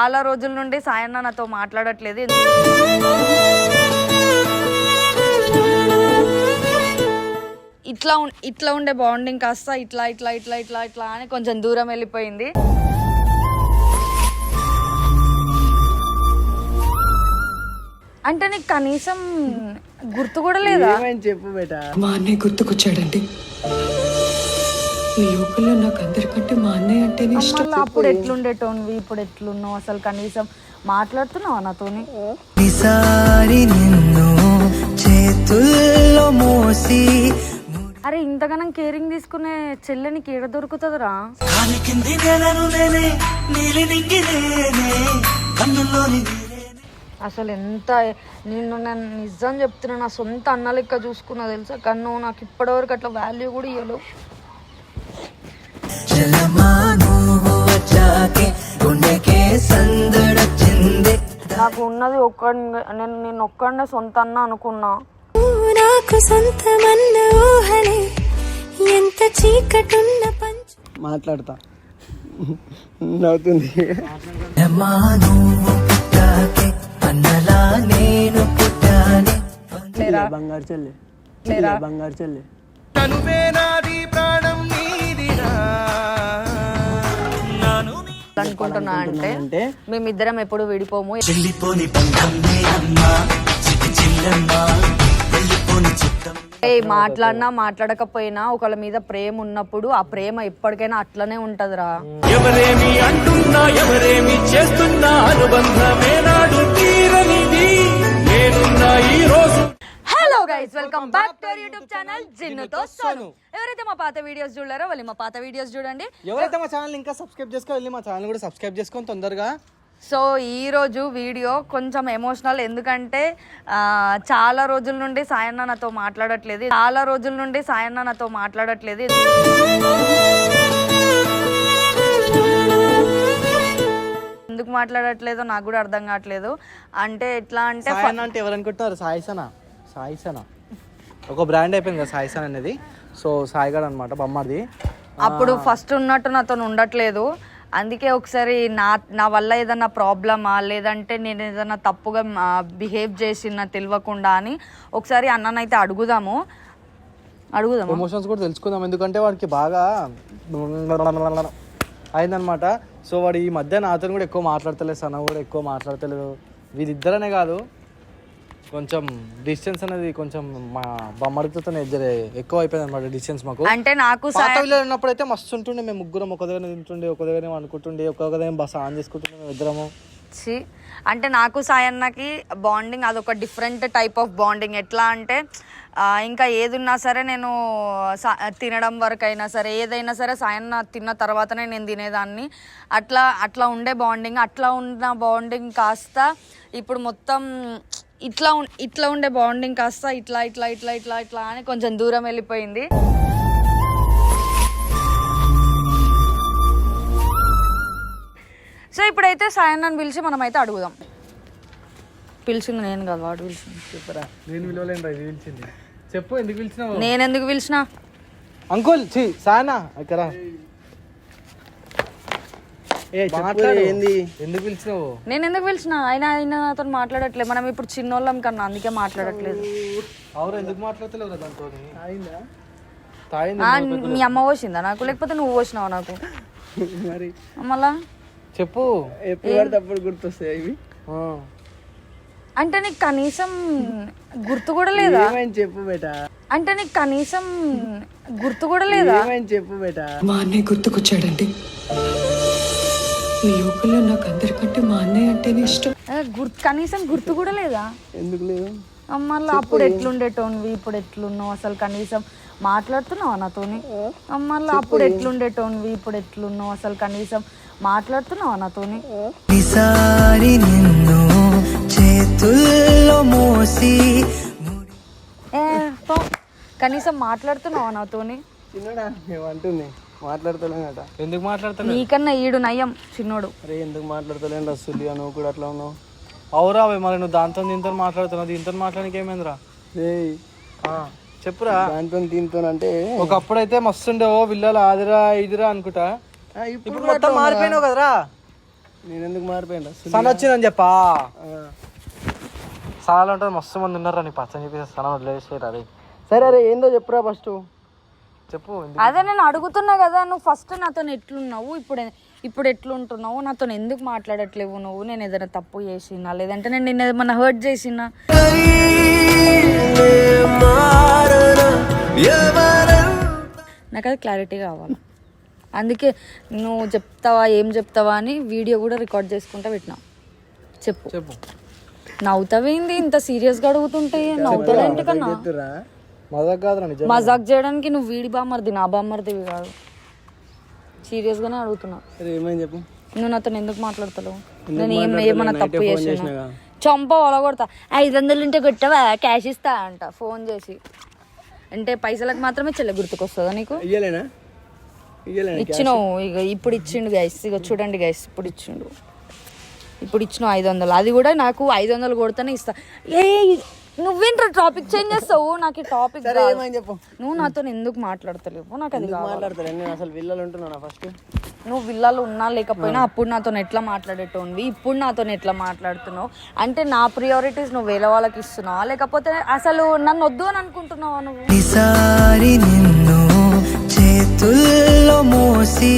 చాలా రోజుల నుండి సాయన్న నాతో మాట్లాడట్లేదు. ఇట్లా ఉం- ఇట్లా ఉండే బాండింగ్ కాస్త ఇట్లా ఇట్లా ఇట్లా ఇట్లా ఇట్లా అని కొంచెం దూరం వెళ్ళిపోయింది. అంటే నీకు కనీసం గుర్తు కూడా లేదా? చెప్పు బేట. మా అన్నయ్య గుర్తుకొచ్చాడండి. ఈ యువకుల్లో నాకు అందరికంటే మా అన్నయ్య అంటేనే ఇష్టం. అప్పుడు ఎట్లుండేటోనివి ఇప్పుడు ఎట్లున్నావు? అసలు కనీసం మాట్లాడుతున్నావా నాతోని? చేతుల్లో మోసి అరే ఇంతగానం కేరింగ్ తీసుకునే చెల్లెనికి ఏడ దొరుకుతుందిరా? అసలు ఎంత నిన్ను నేను నిజం చెప్తున్నా నా సొంత అన్న లెక్క చూసుకున్నా తెలుసా? కానీ నువ్వు నాకు ఇప్పటివరకు అట్లా వాల్యూ కూడా ఇవ్వలేవు చలమా నువ్వు వచ్చాకే గుండెకే సందడొచ్చిందే నాకు ఉన్నది ఒక్క నేను నేను ఒక్కడనే సొంత అన్న అనుకున్నా. నాకు సొంతమన్న ఊహలే ఎంత చీకటున్న పంచ మాట్లాడతా. నవ్వుతుంది. చలమా నువ్వు పుట్టాకే అన్నలా నేను పుట్టానే. బంగారు చెల్లి. బంగారు చెల్లి. అనుకుంటున్నా అంటే మేమిద్దరం ఎప్పుడు విడిపోము. మాట్లాడినా మాట్లాడకపోయినా ఒకళ్ళ మీద ప్రేమ ఉన్నప్పుడు ఆ ప్రేమ ఎప్పటికైనా అట్లనే ఉంటదిరా. ఎవరేమి అంటున్నా ఎవరేమి చేస్తున్నా అనుబంధమే నాడు తీరనిది. నేనున్నా ఈ రోజు guys welcome back to YouTube channel జిన్నుతో Sonu ఎవరైతే మా పాత వీడియోస్ చూడారో వాళ్ళు మా పాత వీడియోస్ చూడండి. ఎవరైతే మా ఛానల్ ఇంకా సబ్స్క్రైబ్ చేసుకో వెళ్ళి మా ఛానల్ కూడా సబ్స్క్రైబ్ చేసుకొని తొందరగా. సో ఈ రోజు వీడియో కొంచెం ఎమోషనల్ ఎందుకంటే చాలా రోజుల నుండి సాయన్న నాతో మాట్లాడట్లేదు. చాలా రోజుల నుండి సాయన్న నాతో మాట్లాడట్లేదు. ఎందుకు మాట్లాడట్లేదో నాకు కూడా అర్థం కావట్లేదు. అంటే ఎట్లా అంటే ఎవరు అనుకుంటున్నారు సాయిసన సాయిసన? ఒక బ్రాండ్ అయిపోయింది కదా సాయిసన్ అనేది. సో సాయిగాడ్ అనమాట బొమ్మది. అప్పుడు ఫస్ట్ ఉన్నట్టు నాతో ఉండట్లేదు. అందుకే ఒకసారి నా నా వల్ల ఏదైనా ప్రాబ్లమా లేదంటే నేను ఏదైనా తప్పుగా బిహేవ్ చేసిన తెలియకుండా అని ఒకసారి అన్ననైతే అడుగుదాము. అడుగుదాము? ఎమోషన్స్ కూడా తెలుసుకుందాం ఎందుకంటే వాడికి బాగా అయిందనమాట సో వాడు ఈ మధ్య నాతో కూడా ఎక్కువ మాట్లాడతలేదు సన్న కూడా ఎక్కువ మాట్లాడతలేదు. వీళ్ళిద్దరనే కాదు. కొంచెం డిస్టెన్స్ అనేది కొంచెం మా బొమ్మడితో ఎక్కువ అయిపోయింది అనమాట డిస్టెన్స్ మాకు. అంటే నాకు పాత సాయ- విలేజ్ ఉన్నప్పుడు అయితే మస్తు ఉంటుండే మేము ముగ్గురం ఒక దగ్గర తింటుండే ఒక దగ్గర అనుకుంటుండే ఒక దగ్గర బస్ ఆన్ చేసుకుంటుండే మేము ఇద్దరము. అంటే నాకు సాయన్నకి బాండింగ్ అదొక డిఫరెంట్ టైప్ ఆఫ్ బాండింగ్ ఎట్లా అంటే ఇంకా ఏది ఉన్నా సరే నేను తినడం వరకు అయినా సరే ఏదైనా సరే సాయన్న తిన్న తర్వాతనే నేను తినేదాన్ని. అట్లా అట్లా ఉండే బాండింగ్ అట్లా ఉన్న బాండింగ్ కాస్త ఇప్పుడు మొత్తం ఇట్లా ఉం- ఇట్లా ఉండే బాండింగ్ కాస్త ఇట్లా ఇట్లా ఇట్లా ఇట్లా ఇట్లా అని కొంచెం దూరం వెళ్ళిపోయింది. సో ఇప్పుడైతే సాయన్నని పిలిచి మనం అయితే అడుగుదాం. పిలిచింది నేను కాదు వాడు పిలిచింది. చెప్పరా నేను విలువలేను రా పిలిచింది. చెప్పు ఎందుకు పిలిచినావు? నేను ఎందుకు పిలిచినా? అంకుల్ సానా ఇక్కడ ఏంది? ఎందుకు పిలిచినావు? నేను ఎందుకు పిలిచిన? ఆయన ఆయన నాతో మాట్లాడట్లేదు. మనం ఇప్పుడు చిన్నోళ్ళం కన్నా అందుకే మాట్లాడట్లేదు. ఎందుకు మాట్లాడతలేవు దాంతో? మీ అమ్మ పోసిందా నాకు? లేకపోతే నువ్వు పోసినావా నాకు? మరి? మళ్ళా? చెప్పు. ఎప్పుడు పడితే అప్పుడు గుర్తొస్తాయి ఇవి. అంటే నీకు కనీసం గుర్తు కూడా లేదా? చెప్పు బేట. అంటే నీకు కనీసం గుర్తు కూడా లేదా? చెప్పు బేట. మా అన్నయ్య గుర్తుకొచ్చాడండి. ఈ యువకుల్లో నాకు అందరికంటే మా అన్నయ్య అంటేనే ఇష్టం. గుర్తు కనీసం గుర్తు కూడా లేదా? ఎందుకు లేదు? మళ్ళీ అప్పుడు ఎట్లుండేటోనివి ఇప్పుడు ఎట్లున్నావు? అసలు కనీసం మాట్లాడుతున్నావా నాతోని? మళ్ళీ అప్పుడు ఎట్లుండేటోనివి ఇప్పుడు ఎట్లున్నావు? అసలు కనీసం మాట్లాడుతున్నావా నాతోని? ఈసారి నిన్ను చేతుల్లో మోసి ఏ, పో. కనీసం మాట్లాడుతున్నావా నాతోని? అంటుంది మాట్లాడతలేనట. ఎందుకు మాట్లాడతలేవు నీకన్నా ఈడు నయ్యం చిన్నోడు. అరే ఎందుకు మాట్లాడతలేను రసులి నువ్వు కూడా అట్లా ఉన్నావు? అవురా అవి మరి నువ్వు దాంతో దీంతో మాట్లాడుతున్నావు. దీంతో మాట్లాడానికి ఏమైందిరా? ఆ, చెప్పురా. దాంతో దీంతో అంటే ఒకప్పుడైతే మస్తుండే ఓ విల్లలు ఆదిరా ఇదిరా అనుకుంటా. ఆ, ఇప్పుడు ఇప్పుడు మొత్తం మారిపోయినావు కదరా? నేను ఎందుకు మారిపోయినా సన్ వచ్చిందని చెప్పా. సనాలు అంటే మస్తు మంది ఉన్నారు నీ పచ్చని చెప్పేసి సన వదిలేసేరా రే సరే అరే ఏందో చెప్పురా ఫస్ట్. చెప్పు అదే నేను అడుగుతున్నా కదా నువ్వు ఫస్ట్ నాతో ఎట్లున్నావు? ఇప్పుడు ఇప్పుడు ఎట్లుంటున్నావు? నాతో ఎందుకు మాట్లాడట్లేవు నువ్వు? నేను ఏదైనా తప్పు చేసినా? లేదంటే నేను నిన్న ఏమన్నా హర్ట్ చేసినా? నాకు అది క్లారిటీ కావాలి. అందుకే నువ్వు చెప్తావా ఏం చెప్తావా అని వీడియో కూడా రికార్డ్ చేసుకుంటా పెట్టినా. చెప్పు. చెప్పు. నవ్వుతావేంది? ఇంత సీరియస్గా అడుగుతుంటే నవ్వుతావేంటి కన్నా? మజాక్ కాదురా నిజం మజాక్ చేయడానికి నువ్వు వీడి బామ్మర్ది నా బామ్మర్దివి కాదు. సీరియస్గానే అడుగుతున్నా. ఏమైంది చెప్పు. నువ్వు నాతో ఎందుకు మాట్లాడతావు నేను ఏం ఏమన్నా తప్పు చేసినా? చంప ఒలగొడతా. ఐదు వందలు ఉంటే కొట్టవా? క్యాష్ ఇస్తా అంట ఫోన్ చేసి. అంటే పైసలకు మాత్రమే చెల్లె గుర్తుకొస్తుందా నీకు? ఇయ్యలేనా? ఇచ్చినావు ఇక ఇప్పుడు ఇచ్చిండు గైస్ ఇక చూడండి గైస్ ఇప్పుడు ఇచ్చిండు. ఇప్పుడు ఇచ్చిన ఐదు వందలు. అది కూడా నాకు ఐదు వందలు కొడితేనే ఇస్తా. ఏ నువ్వేంట్రా టాపిక్ చేంజ్ చేస్తావు? నాకు ఈ టాపిక్ సరే ఏమైంది చెప్పు. నువ్వు నాతో ఎందుకు మాట్లాడతలేవు? నాకు అది కావాలి. నేను అసలు విల్లలు ఉంటున్నానా ఫస్ట్ నువ్వు విల్లాలు ఉన్నా లేకపోయినా అప్పుడు నాతో ఎట్లా మాట్లాడేటోనివి ఇప్పుడు నాతో ఎట్లా మాట్లాడుతున్నావు? అంటే నా ప్రియారిటీస్ నువ్వు వేరే వాళ్ళకి ఇస్తున్నావా? లేకపోతే అసలు నన్ను వద్దు అని అనుకుంటున్నావా నువ్వు? ఈసారి నిన్ను చేతుల్లో మోసి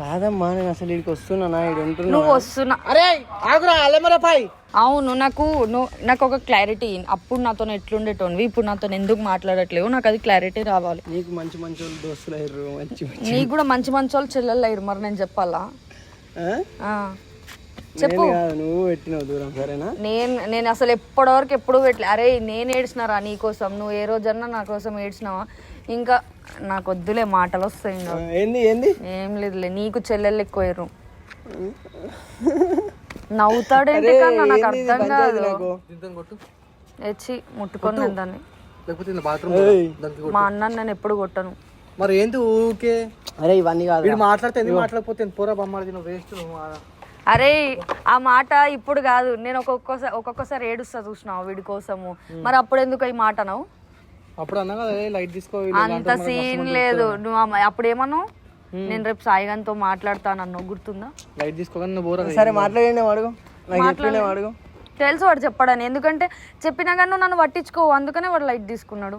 కాదమ్మా నేను అసలు ఇక్కడికి ఉంటున్నా నువ్వు వస్తున్నా. అరే ఆగురా అవును నాకు నువ్వు నాకు ఒక క్లారిటీ. అప్పుడు నాతో ఎట్లుండేటోనివి ఇప్పుడు నాతో ఎందుకు మాట్లాడట్లేవు నాకు అది క్లారిటీ రావాలి. నీకు మంచి మంచి వాళ్ళు దోస్తులు అయ్యారు మంచి మంచి నీకు కూడా మంచి మంచి వాళ్ళు చెల్లెళ్ళు అయ్యారు మరి నేను చెప్పాలా. చెప్పు. నువ్వు పెట్టినావు దూరం సరేనా? నేను నేను అసలు ఎప్పటివరకు ఎప్పుడు పెట్టలే. అరే నేను ఏడ్చినారా నీ కోసం? నువ్వు ఏ రోజన్నా నా కోసం ఏడ్చినావా? ఇంకా నాకు వద్దులే మాటలు వస్తాయి ఇంకా. ఏంది ఏంది? ఏం లేదులే నీకు చెల్లెళ్ళు ఎక్కువయ్యారు నవ్వుతాడేంటి కన్నా? నాకు అర్థం కాదు. ఎచ్చి ముట్టుకొని నేను దాన్ని. లేకపోతే బాత్రూమ్. మా అన్న నేను ఎప్పుడు కొట్టను. మరి ఏంటి ఊకే అరే ఇవన్నీ కాదు వీడు మాట్లాడితే మాట్లాడకపోతే పోరా నువ్వు వేస్ట్ నువ్వు అరే ఆ మాట ఇప్పుడు కాదు. నేను ఒక్కొక్కసారి ఒక్కొక్కసారి ఏడుస్తా చూసినావు వీడి కోసము? మరి అప్పుడు ఎందుకు ఈ మాట అనవు అప్పుడు అన్నా కదా లైట్ తీసుకో అంత సీన్ లేదు. నువ్వు అప్పుడు ఏమన్నావు? నేను రేపు సాయిగాంతో మాట్లాడతానన్నావు గుర్తుందా? లైట్ తీసుకోగానే నువ్వు పోరా సరే మాట్లాడండి అడుగు అడుగు తెలుసు వాడు చెప్పాడని ఎందుకంటే చెప్పినా కానీ నువ్వు నన్ను పట్టించుకోవు. అందుకనే వాడు లైట్ తీసుకున్నాడు.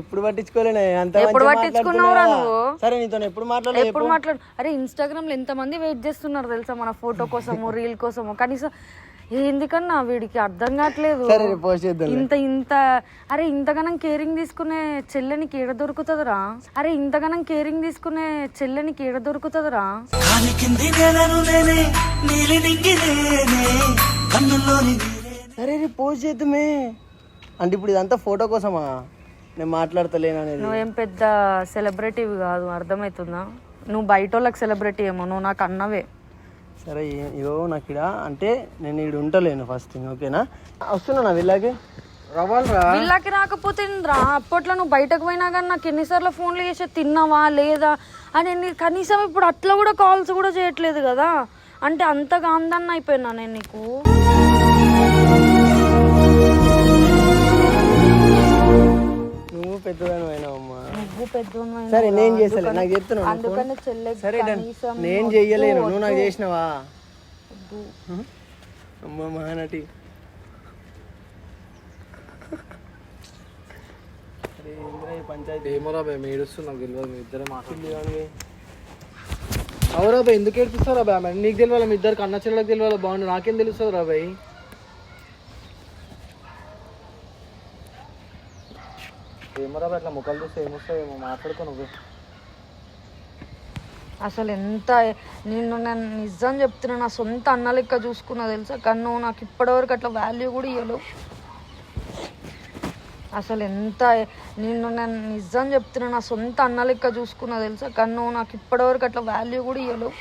ఎప్పుడు పట్టించుకోలేనే? అంత ఎప్పుడు పట్టించుకున్నావురా? నువ్వు? సరే నీతో ఎప్పుడు ఎప్పుడు మాట్లాడు? అరే ఇన్స్టాగ్రామ్లో ఎంత మంది వెయిట్ చేస్తున్నారు తెలుసా మన ఫోటో కోసము రీల్ కోసము? కనీసం ఎందుకన్నా వీడికి అర్థం కావట్లేదు. ఇంత ఇంత అరే ఇంతగానం కేరింగ్ తీసుకునే చెల్లెనికి ఏడ దొరుకుతుందిరా? అరే ఇంతగానం కేరింగ్ తీసుకునే చెల్లెనికి ఏడ దొరుకుతుందిరా? రేపు పోస్ట్ చేద్దామే. అంటే ఇప్పుడు ఇదంతా ఫోటో కోసమా? నేను మాట్లాడతలేను అనేది. నువ్వేం పెద్ద సెలబ్రిటీవి కాదు అర్థమవుతుందా నువ్వు బయట వాళ్ళకి సెలబ్రిటీ ఏమో నువ్వు నాకు అన్నవే. సరే ఏ- ఇగో నాకు ఇక్కడ అంటే నేను ఇక్కడ ఉంటలేను ఫస్ట్ థింగ్ ఓకేనా? వస్తున్నా నా వీళ్ళకి రాకపోతే రా అప్పట్లో నువ్వు బయటకు పోయినా కానీ నాకు ఎన్నిసార్లు ఫోన్లు చేసి తిన్నావా లేదా అని ఎన్ని- కనీసం ఇప్పుడు అట్లా కూడా కాల్స్ కూడా చేయట్లేదు కదా. అంటే అంతగా అందన్న అయిపోయినా నేను నీకు. పెద్దదాని అయినావమ్మా నువ్వు పెద్ద సరే నేను చేస్తలే. నాకు చెప్తున్నావు అందుకని చెల్లె సరే డన్. కనీసం నేను చెయ్యలేను. నువ్వు నాకు చేసినావా? అమ్మ మహానటి అరే, ఏందిరా ఈ పంచాయతీ? ఏమోరా భయ్ మీ ఏడుస్తుంది నాకు తెలియదు మీ ఇద్దరే మాట్లాడుతుంది అవురా భయ్ ఎందుకు ఏడిపిస్తారా భయ్ మరి నీకు తెలియాలి మీ ఇద్దరికి అన్న చెల్లెలకు తెలియాలి బాగుండు. నాకేం తెలుస్తుంది రా భయ్ ఏమోరా అట్లా ముఖాలు చూస్తే ఏమొస్తావు ఏమో మాట్లాడుకో నువ్వు. అసలు ఎంత నిన్ను నేను నిజం చెప్తున్నా నా సొంత అన్న లెక్క చూసుకున్నా తెలుసా? కానీ నువ్వు నాకు ఇప్పటివరకు అట్లా వాల్యూ కూడా ఇవ్వలేవు అసలు ఎంత నిన్ను నేను నిజం చెప్తున్నా నా సొంత అన్న లెక్క చూసుకున్నా తెలుసా? కానీ నువ్వు నాకు ఇప్పటివరకు అట్లా వాల్యూ కూడా ఇవ్వలేవు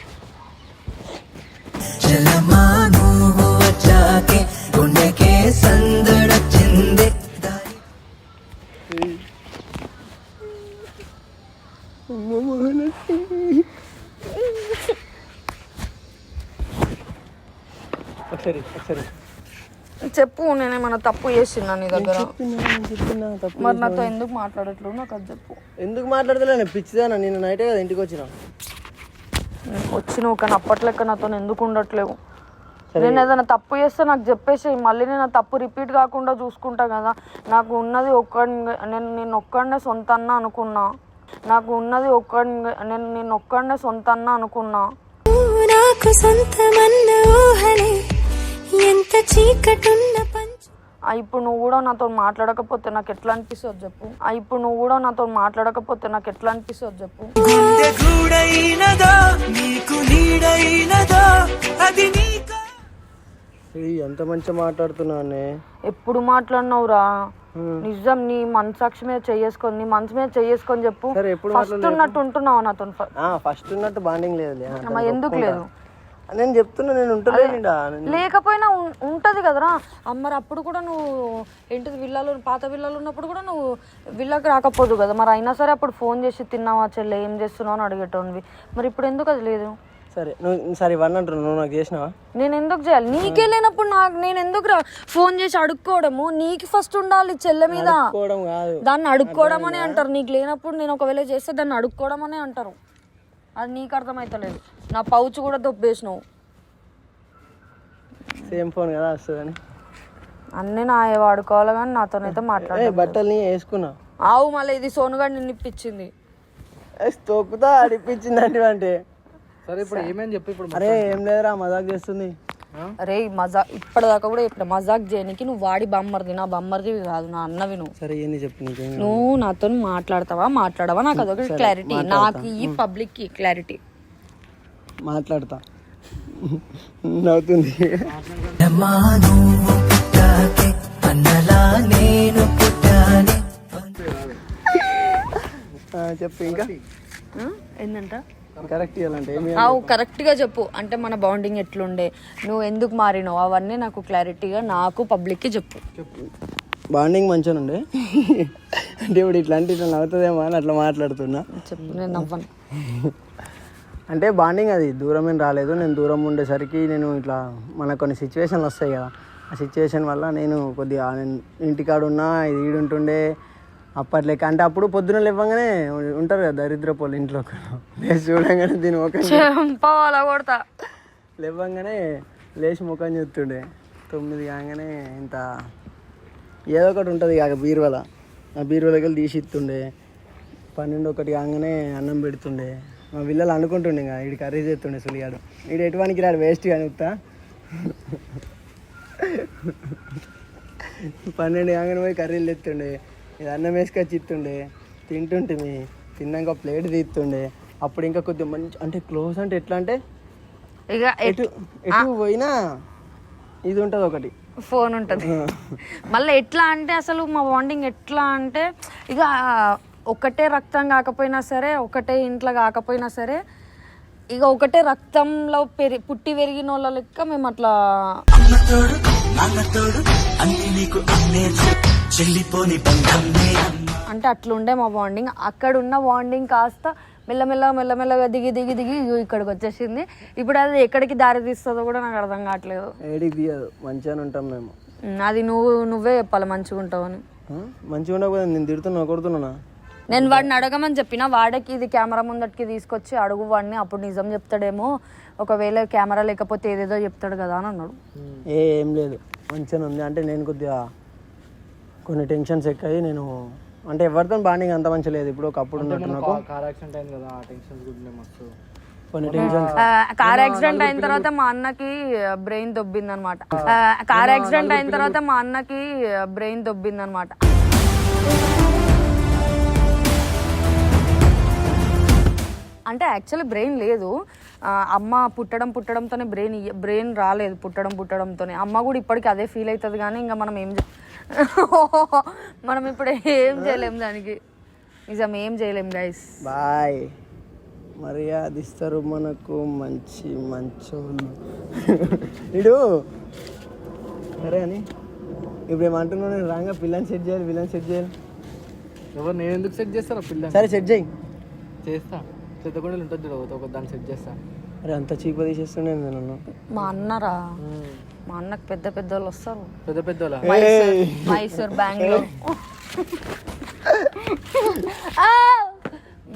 తప్పు చేసినా నీ దగ్గర. మరి నాతో ఎందుకు మాట్లాడట్లేవు నాకు అది చెప్పు. ఎందుకు మాట్లాడతలేను పిచ్చిదానా? నేను నైటే కదా ఇంటికి వచ్చిన. వచ్చి నువ్వు కానీ అప్పట్లెక్క నాతో ఎందుకు ఉండట్లేవు. నేను ఏదైనా తప్పు చేస్తే నాకు చెప్పేసి మళ్ళీ నేను తప్పు రిపీట్ కాకుండా చూసుకుంటా కదా. నాకు ఉన్నది ఒక్క నేను నేను ఒక్కడనే సొంత అన్న అనుకున్నా. నాకు ఉన్నది ఒక్క నేను నేను ఒక్కడనే సొంత అన్న అనుకున్నా. నాకు సొంతమన్న ఊహలే. ఎంత చీకటున్న పంచు ఇప్పుడు నువ్వు కూడా నాతో మాట్లాడకపోతే నాకు ఎట్లా అనిపిస్తుంది చెప్పు. ఇప్పుడు నువ్వు కూడా నాతో మాట్లాడకపోతే నాకు ఎట్లా అనిపిస్తుంది చెప్పు. గుండె గూడైనదా నీకు నీడైనదా అది నీకా ఏయ్, ఎంత మంచిగా మాట్లాడుతున్నానే. ఎప్పుడు మాట్లాడినావురా? నిజం నీ మనసాక్షి మీద చేసుకొని నీ మనసు మీద చేసుకొని చెప్పు. ఫస్ట్ ఉన్నట్టు ఉంటున్నావు నాతో? ఫస్ట్ ఉన్నట్టు బాండింగ్ అమ్మ, ఎందుకు లేదు? నేను చెప్తున్నా నేను లేకపోయినా ఉంటది కదరా. మరి అప్పుడు కూడా నువ్వు ఏంటిది విల్లాలు పాత విల్లాలు ఉన్నప్పుడు కూడా నువ్వు విల్లాకి రాకపోదు కదా. మరి అయినా సరే అప్పుడు ఫోన్ చేసి తిన్నావా చెల్లె ఏం చేస్తున్నావు? అని అడిగేటోనివి మరి ఇప్పుడు ఎందుకు అది లేదు? సరే నువ్వు సరే ఇవన్నీ అంటున్నావు నువ్వు నాకు చేసినావా? నేను ఎందుకు చేయాలి? నీకే లేనప్పుడు నాకు నేను ఎందుకు రా? ఫోన్ చేసి అడుక్కోవడము. నీకు ఫస్ట్ ఉండాలి చెల్లె మీద. దాన్ని అడుక్కోవడం అనే అంటారు. నీకు లేనప్పుడు నేను ఒకవేళ చేస్తే దాన్ని అడుక్కోవడం అనే అంటారు. అది నీకు అర్థమవుతలేదు నా పౌచ్ కూడా దొబ్బేసినావు. సేమ్ ఫోన్ కదా వస్తుందని. అన్నీ నా వాడుకోవాలి కానీ నాతోనైతే మాట్లాడ బట్టల్ని వేసుకున్నా. ఆవు మళ్ళీ ఇది సోనుగాడు నిన్ను ఇప్పించింది. ఏ, తొక్కుతా అడిపించింది అంటే. సరే ఇప్పుడు ఏమని చెప్పి ఇప్పుడు అరే ఏం లేదురా మజాక్ చేస్తుంది. అరే మజా ఇప్పటిదాకా కూడా ఇప్పుడు మజాక్ చేయనికి నువ్వు వాడి బొమ్మరిది నా బొమ్మరిది కాదు నా అన్నవి నువ్వు. సరే ఏంది చెప్పు నువ్వు నాతో మాట్లాడతావా? మాట్లాడవా? నాకు అదొక క్లారిటీ నాకు ఈ పబ్లిక్కి క్లారిటీ మాట్లాడతా. నవ్వుతుంది. చెప్పు ఇంకా. ఏంటంట కరెక్ట్ అవు గా చెప్పు. అంటే మన బాండింగ్ ఎట్లుండే నువ్వు ఎందుకు మారినావు అవన్నీ నాకు క్లారిటీగా నాకు పబ్లిక్కి చెప్పు. బాండింగ్ మంచిగా ఉండే అంటే ఇప్పుడు ఇట్లాంటి ఇట్లా నవ్వుతుందేమో అని అట్లా మాట్లాడుతున్నా. చెప్పు నేను నవ్వను. అంటే బాండింగ్ అది దూరం ఏం రాలేదు. నేను దూరం ఉండేసరికి నేను ఇట్లా మనకు కొన్ని సిచ్యువేషన్లు వస్తాయి కదా. ఆ సిచ్యువేషన్ వల్ల నేను కొద్దిగా నేను ఇంటికాడ ఉన్నా ఇది ఈడుంటుండే అప్పట్లేక అంటే అప్పుడు పొద్దున లేవగానే ఉంటారు కదా దరిద్ర పోలు ఇంట్లో లేచి చూడంగానే దీని చెంపవాల కొడతా. లేవంగానే లేచి ముఖం చూస్తుండే. తొమ్మిది కాగానే ఇంత ఏదో ఒకటి ఉంటుంది కాక బీరువల. ఆ బీరువలకి వెళ్ళి తీసి ఇస్తుండే పన్నెండు ఒకటి కాగానే అన్నం పెడుతుండే. మా పిల్లలు అనుకుంటుండే ఇంకా వీడి కర్రీ చేస్తుండే సులిగాడు వీడు ఎటువంటి రాడు వేస్ట్ కానీ ఉత్తా. పన్నెండు కాగానే పోయి కర్రీలు తెస్తుండే. ఇది అన్నం వేసుకొచ్చి ఇస్తుండే తింటుంటిమి తిన్నాక ప్లేట్ తీస్తుండే. అప్పుడు ఇంకా కొద్దిగా మంచి అంటే క్లోజ్ అంటే ఎట్లా అంటే ఇక ఎటు ఎటు పోయినా ఇది ఉంటుంది ఒకటి. ఫోన్ ఉంటుంది. మళ్ళీ ఎట్లా అంటే అసలు మా బాండింగ్ ఎట్లా అంటే ఇక ఒకటే రక్తం కాకపోయినా సరే ఒకటే ఇంట్లో కాకపోయినా సరే ఇక ఒకటే రక్తంలో పెరి పుట్టి పెరిగిన వాళ్ళ లెక్క మేము అట్లా చెల్లిపోని బంధం అంటే అట్లుండే మా బాండింగ్ అక్కడ ఉన్న బాండింగ్ కాస్త మెల్లమెల్లగా మెల్లమెల్లగా దిగి దిగి దిగి ఇక్కడికి వచ్చేసింది. ఇప్పుడు అది ఎక్కడికి దారి తీస్తుందో కూడా నాకు అర్థం కావట్లేదు. ఏడికి తీయదు. మంచిగానే ఉంటాం మేము. అది నువ్వు నువ్వే చెప్పాలి మంచిగా ఉంటావని ఆ? మంచిగా ఉండకపోతే నేను తిడుతున్నా నేను వాడిని అడగమని చెప్పిన వాడికి ఇది కెమెరా ముందటికి తీసుకొచ్చి అడుగు వాడిని అప్పుడు నిజం చెప్తాడేమో. ఒకవేళ కెమెరా లేకపోతే ఏదేదో చెప్తాడు కదా అని అన్నాడు. ఏ ఏం లేదు. మంచిగానే ఉంది. అంటే నేను కొద్దిగా కొన్ని టెన్షన్స్ ఎక్కాయి. నేను అంటే ఎవరితో బాండింగ్ అంత మంచి లేదు. ఇప్పుడు ఒకప్పుడు ఉన్నట్టు నాకు. కార్ యాక్సిడెంట్ అయింది కదా ఆ టెన్షన్స్ కూడా మస్తు. కొన్ని టెన్షన్స్ కార్ యాక్సిడెంట్ అయిన తర్వాత మా అన్నకి బ్రెయిన్ దొబ్బింది అనమాట కార్ యాక్సిడెంట్ అయిన తర్వాత మా అన్నకి బ్రెయిన్ దొబ్బింది అనమాట అంటే యాక్చువల్లీ బ్రెయిన్ లేదు. అమ్మ పుట్టడం పుట్టడంతోనే బ్రెయిన్ బ్రెయిన్ రాలేదు పుట్టడం పుట్టడంతోనే. అమ్మ కూడా ఇప్పటికి అదే ఫీల్ అవుతుంది కానీ ఇంకా మనం ఏం చే- మనం ఇప్పుడు ఏం చేయలేం దానికి. నిజం ఏం చేయలేం గైస్ బాయ్. మర్యాద ఇస్తారు మనకు మంచి మంచోళ్ళు. ఇడు. సరే అని. ఇప్పుడు ఏమంటున్నావు నేను? రాగా పిల్లని సెట్ చేయాలి పిల్లని సెట్ చేయాలి. ఎవరు నేను ఎందుకు సెట్ చేస్తారా పిల్ల సరే సెట్ చేయి. చేస్తా. చెత్తగొండలు ఉంటుంది చూడు ఒక- ఒక దాన్ని సెట్ చేస్తా. అరే అంత చీప్ తీసేస్తుండే నన్ను. మా అన్నరా? మా అన్నకు పెద్ద పెద్ద వాళ్ళు వస్తారు. పెద్ద పెద్ద మైసూర్ బెంగళూరు.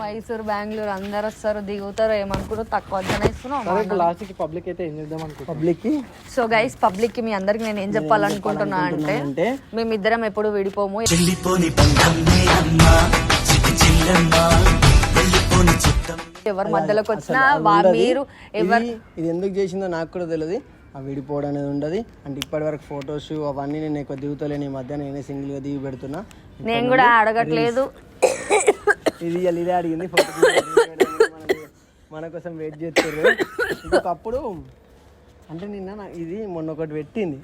మైసూర్ బెంగళూరు అందరు వస్తారు దిగుతారు ఏమనుకుంటారు తక్కువ అంచనా పబ్లిక్ అయితే ఏం చేద్దాం అనుకుంటున్నాం పబ్లిక్కి సో గైస్ పబ్లిక్కి మీ అందరికి నేను ఏం చెప్పాలనుకుంటున్నా అంటే అంటే? మేమిద్దరం ఎప్పుడు విడిపోము. చెల్లిపోని నేనమ్మా ఎవరి మధ్యలోకి వచ్చినా వా- మీరు ఎవరు ఇది ఎందుకు చేసిందో నాకు కూడా తెలియదు ఆ విడిపోవడం అనేది ఉండదు. అంటే ఇప్పటి వరకు ఫొటోస్ అవన్నీ నేను ఎక్కువ దిగుతలేను. ఈ మధ్య నేనే సింగిల్గా దిగి పెడుతున్నా. నేను కూడా అడగట్లేదు. ఇది ఇదే అడిగింది. మన కోసం వెయిట్ చేస్తారు ఇంకొకప్పుడు అంటే నిన్న ఇది మొన్న ఒకటి పెట్టింది.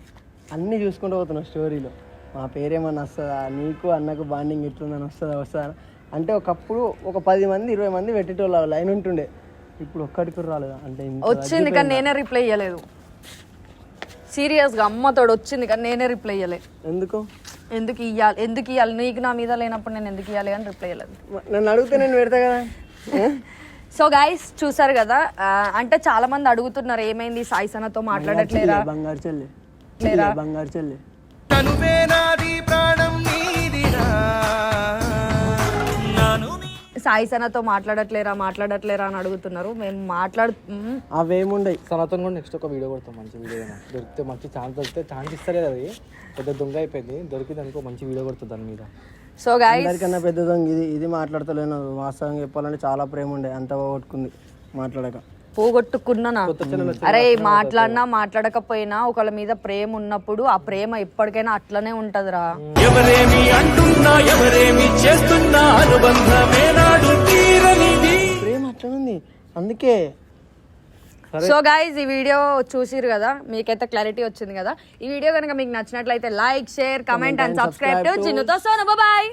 అన్నీ చూసుకుంటూ పోతున్నా స్టోరీలో మా పేరేమన్నా వస్తుందా? నీకు అన్నకు బాండింగ్ ఎట్లుందని వస్తుందా? వస్తుందా? అంటే ఒకప్పుడు ఒక పది మంది ఇరవై మంది పెట్టేటోళ్ళు లైన్ ఉంటుండే. ఇప్పుడు ఒక్కడికి కూడా రాలేదు? అంటే వచ్చింది కానీ నేనే రిప్లై ఇవ్వలేదు సీరియస్గా అమ్మతోడు వచ్చింది కానీ నేనే రిప్లై ఇవ్వలేదు ఎందుకు? ఎందుకు ఇవ్వాలి ఎందుకు ఇవ్వాలి నీకు నా మీద లేనప్పుడు నేను ఎందుకు ఇవ్వాలి అని రిప్లై ఇవ్వలేదు నన్ను అడిగితే నేను పెడతా కదా? సో గైస్ చూసారు కదా? అంటే చాలా మంది అడుగుతున్నారు ఏమైంది? సాయిసనతో మాట్లాడట్లేరా చెల్లి, బంగారు చెల్లి. బంగారు చెల్లి. ప్రాణం నీదిరా. నీ సాయిసనతో మాట్లాడట్లేరా మాట్లాడట్లేరా అని అడుగుతున్నారు. మేము మాట్లాడు మ్, అవేముండయి. సనాతన్ కూడా నెక్స్ట్ ఒక వీడియో కొడతాం మంచి వీడియో దొరికితే మంచి ఛాన్స్ దొరికితే ఛాన్స్ ఇస్తారు అది. పెద్ద దొంగ అయిపోయింది. దొరికింది అనుకో మంచి వీడియో కొడుతుంది దాని మీద. సో గైస్ అందరికన్నా పెద్ద దొంగ ఇది ఇది మాట్లాడతలేను. వాస్తవంగా చెప్పాలంటే చాలా ప్రేమ ఉండే. అంత పోగొట్టుకుంది. మాట్లాడక. పోగొట్టుకున్నానా అరే మాట్లాడినా మాట్లాడకపోయినా ఒకళ్ళ మీద ప్రేమ ఉన్నప్పుడు ఆ ప్రేమ ఎప్పటికైనా అట్లనే ఉంటదిరా. ఎవరేమి అంటున్నా ఎవరేమి చేస్తున్నా అనుబంధమే నాడు తీరనిది. ప్రేమ అట్లనుంది. అందుకే సో గైజ్ ఈ వీడియో చూసిరు కదా? మీకైతే క్లారిటీ వచ్చింది కదా? ఈ వీడియో కనుక మీకు నచ్చినట్లయితే like share comment and subscribe to చిన్నుతో Sonu bye